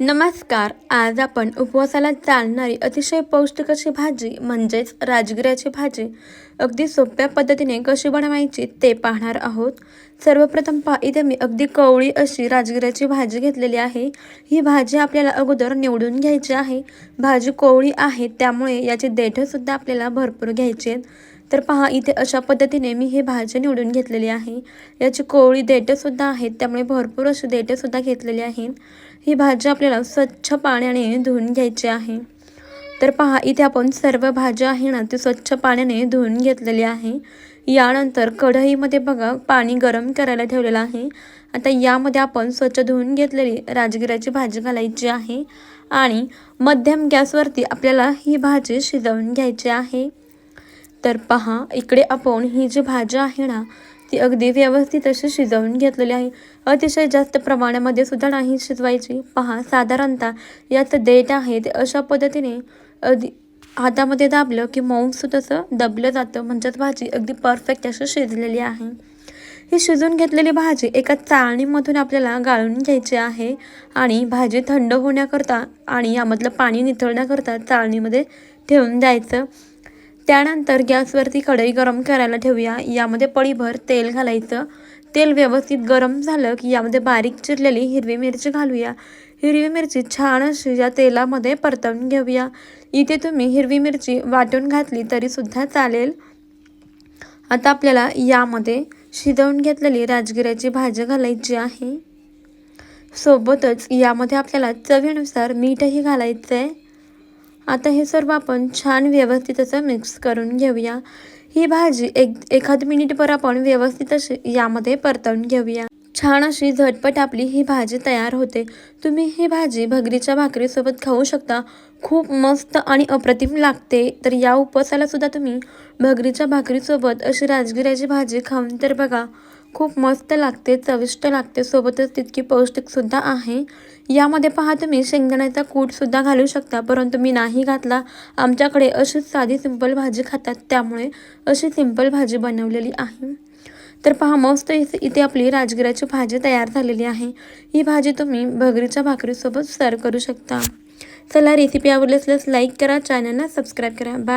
नमस्कार आज आपण उपवासाला चालणारी अतिशय पौष्टिक अशी भाजी म्हणजेच राजगिऱ्याची भाजी अगदी सोप्या पद्धतीने कशी बनवायची ते पाहणार आहोत. सर्वप्रथम पा इथे मी अगदी कवळी अशी राजगिऱ्याची भाजी घेतलेली आहे. ही भाजी आपल्याला अगोदर निवडून घ्यायची आहे. भाजी कोवळी आहे त्यामुळे याची देठंसुद्धा आपल्याला भरपूर घ्यायची आहेत. तर पहा इथे अशा पद्धतीने मी हे भाज्या निवडून घेतलेली आहे. याची कोवळी देठंसुद्धा आहेत त्यामुळे भरपूर अशी देठंसुद्धा घेतलेली आहेत. ही भाजी आपल्याला स्वच्छ पाण्याने धुवून घ्यायची आहे. तर पहा इथे आपण सर्व भाज्या आहे ना ती स्वच्छ पाण्याने धुवून घेतलेली आहे. यानंतर कढईमध्ये बघा पाणी गरम करायला ठेवलेलं आहे. आता यामध्ये आपण स्वच्छ धुवून घेतलेली राजगिराची भाजी घालायची आहे. आणि मध्यम गॅसवरती आपल्याला ही भाजी शिजवून घ्यायची आहे. तर पहा इकडे आपण ही जी भाजी आहे ना ती अगदी व्यवस्थित अशी शिजवून घेतलेली आहे. अतिशय जास्त प्रमाणामध्ये सुद्धा नाही शिजवायची. पहा साधारणतः याचं देठ आहे ते अशा पद्धतीने अगदी हातामध्ये दाबलं की मऊसुद्धा असं दबलं जातं. म्हणजेच भाजी अगदी परफेक्ट अशी शिजलेली आहे. ही शिजून घेतलेली भाजी एका चाळणीमधून आपल्याला गाळून घ्यायची आहे आणि भाजी थंड होण्याकरता आणि यामधलं पाणी निथळण्याकरता चाळणीमध्ये ठेवून द्यायचं. त्यानंतर गॅसवरती कढई गरम करायला ठेवूया. यामध्ये पळीभर तेल घालायचं. तेल व्यवस्थित गरम झालं की यामध्ये बारीक चिरलेली हिरवी मिरची घालूया. हिरवी मिरची छान अशी या तेलामध्ये परतवून घेऊया. इथे तुम्ही हिरवी मिरची वाटून घातली तरीसुद्धा चालेल. आता आपल्याला यामध्ये शिजवून घेतलेली राजगिऱ्याची भाजी घालायची आहे. सोबतच यामध्ये आपल्याला चवीनुसार मीठही घालायचं आहे आता हे सर्व आपण छान व्यवस्थित असं मिक्स करून घेऊया. ही भाजी एक एखाद मिनिटभर आपण व्यवस्थित अशी यामध्ये परतवून घेऊया. छान अशी झटपट आपली ही भाजी तयार होते. तुम्ही ही भाजी भगरीच्या भाकरीसोबत खाऊ शकता. खूप मस्त आणि अप्रतिम लागते. तर या उपवासाला सुद्धा तुम्ही भगरीच्या भाकरीसोबत अशी राजगिऱ्याची भाजी खाऊन तर बघा खूप मस्त लागते चविष्ट लागते. सोबतच तितकी पौष्टिकसुद्धा आहे. यामध्ये पहा तुम्ही शेंगदाण्याचा कूटसुद्धा घालू शकता. परंतु मी नाही घातला. आमच्याकडे अशीच साधी सिंपल भाजी खातात. त्यामुळे अशी सिंपल भाजी बनवलेली आहे. तर पहा मस्त इथे आपली राजगिराची भाजी तयार झालेली आहे. ही भाजी तुम्ही भगरीच्या भाकरीसोबत सर्व करू शकता. चला रेसिपी आवडली असल्यास लाईक करा. चॅनलला सबस्क्राईब करा. बाय